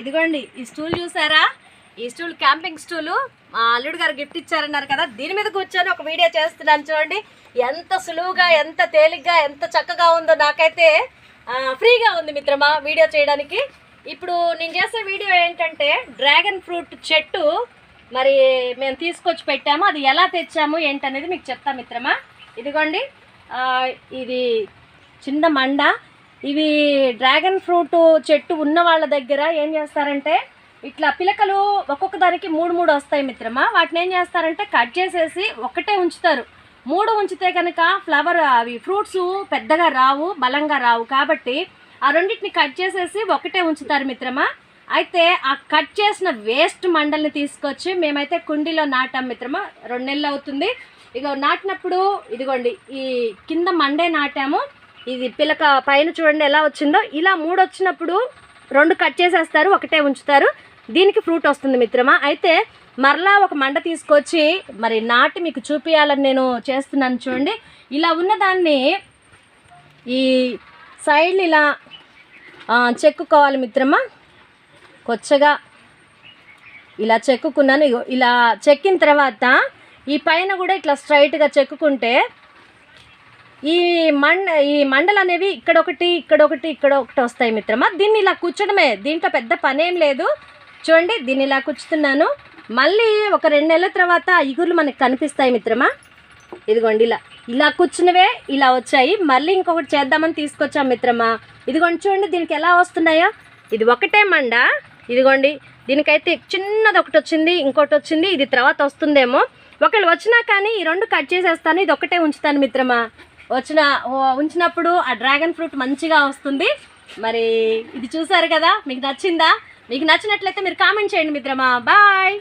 ఇదిగోండి ఈ స్టూల్ చూసారా? ఈ స్టూల్ క్యాంపింగ్ స్టూలు. మా అల్లుడు గారు గిఫ్ట్ ఇచ్చారన్నారు కదా దీని మీద కూర్చొని ఒక వీడియో చేస్తున్నాను చూడండి. ఎంత సులువుగా ఎంత తేలిగ్గా ఎంత చక్కగా ఉందో నాకైతే ఫ్రీగా ఉంది మిత్రమా వీడియో చేయడానికి. ఇప్పుడు నేను చేసే వీడియో ఏంటంటే డ్రాగన్ ఫ్రూట్ చెట్టు మరి మేము తీసుకొచ్చి పెట్టాము. అది ఎలా తెచ్చాము ఏంటనేది మీకు చెప్తా మిత్రమా. ఇదిగోండి ఇది చిన్న మండ. ఇవి డ్రాగన్ ఫ్రూట్ చెట్టు ఉన్న వాళ్ళ దగ్గర ఏం చేస్తారంటే ఇట్లా పిలకలు ఒక్కొక్క దానికి మూడు మూడు వస్తాయి మిత్రమా. వాటిని ఏం చేస్తారంటే కట్ చేసేసి ఒకటే ఉంచుతారు. మూడు ఉంచితే కనుక ఫ్లవర్ అవి ఫ్రూట్స్ పెద్దగా రావు బలంగా రావు. కాబట్టి ఆ రెండింటిని కట్ చేసేసి ఒకటే ఉంచుతారు మిత్రమా. అయితే ఆ కట్ చేసిన వేస్ట్ మండల్ని తీసుకొచ్చి మేమైతే కుండీలో నాటాం మిత్రమా. రెండు నెలలు అవుతుంది. ఇక నాటినప్పుడు ఇదిగోండి ఈ కింద మండే నాటాము. ఇది పిలక పైన చూడండి ఎలా వచ్చిందో. ఇలా మూడు వచ్చినప్పుడు రెండు కట్ చేసేస్తారు ఒకటే ఉంచుతారు. దీనికి ఫ్రూట్ వస్తుంది మిత్రమా. అయితే మరలా ఒక మండ తీసుకొచ్చి మరి నాటి మీకు చూపించాలని నేను చేస్తున్నాను చూడండి. ఇలా ఉన్నదాన్ని ఈ సైడ్ని ఇలా చెక్కుకోవాలి మిత్రమా. కొచ్చగా ఇలా చెక్కుకున్నాను. ఇగో ఇలా చెక్కిన తర్వాత ఈ పైన కూడా ఇట్లా స్ట్రైట్గా చెక్కుకుంటే ఈ మండ ఈ మండలు అనేవి ఇక్కడ ఒకటి ఇక్కడ ఒకటి ఇక్కడ ఒకటి వస్తాయి మిత్రమా. దీన్ని ఇలా కూర్చోడమే. దీంట్లో పెద్ద పనేం లేదు. చూడండి దీన్ని ఇలా కూర్చుతున్నాను. మళ్ళీ ఒక రెండు నెలల తర్వాత ఆ ఇగుర్లు మనకు కనిపిస్తాయి మిత్రమా. ఇదిగోండి ఇలా ఇలా కూర్చున్నవే ఇలా వచ్చాయి. మళ్ళీ ఇంకొకటి చేద్దామని తీసుకొచ్చాం మిత్రమా. ఇదిగోండి చూడండి దీనికి ఎలా వస్తున్నాయో. ఇది ఒకటే మండ. ఇదిగోండి దీనికైతే చిన్నది ఒకటి వచ్చింది ఇంకోటి వచ్చింది ఇది తర్వాత వస్తుందేమో. ఒకళ్ళు వచ్చినా కానీ ఈ రెండు కట్ చేసేస్తాను ఇది ఒకటే ఉంచుతాను మిత్రమా. వచ్చిన ఉంచినప్పుడు ఆ డ్రాగన్ ఫ్రూట్ మంచిగా వస్తుంది. మరి ఇది చూసారు కదా? మీకు నచ్చిందా? మీకు నచ్చినట్లయితే మీరు కామెంట్ చేయండి మిత్రమా. బాయ్!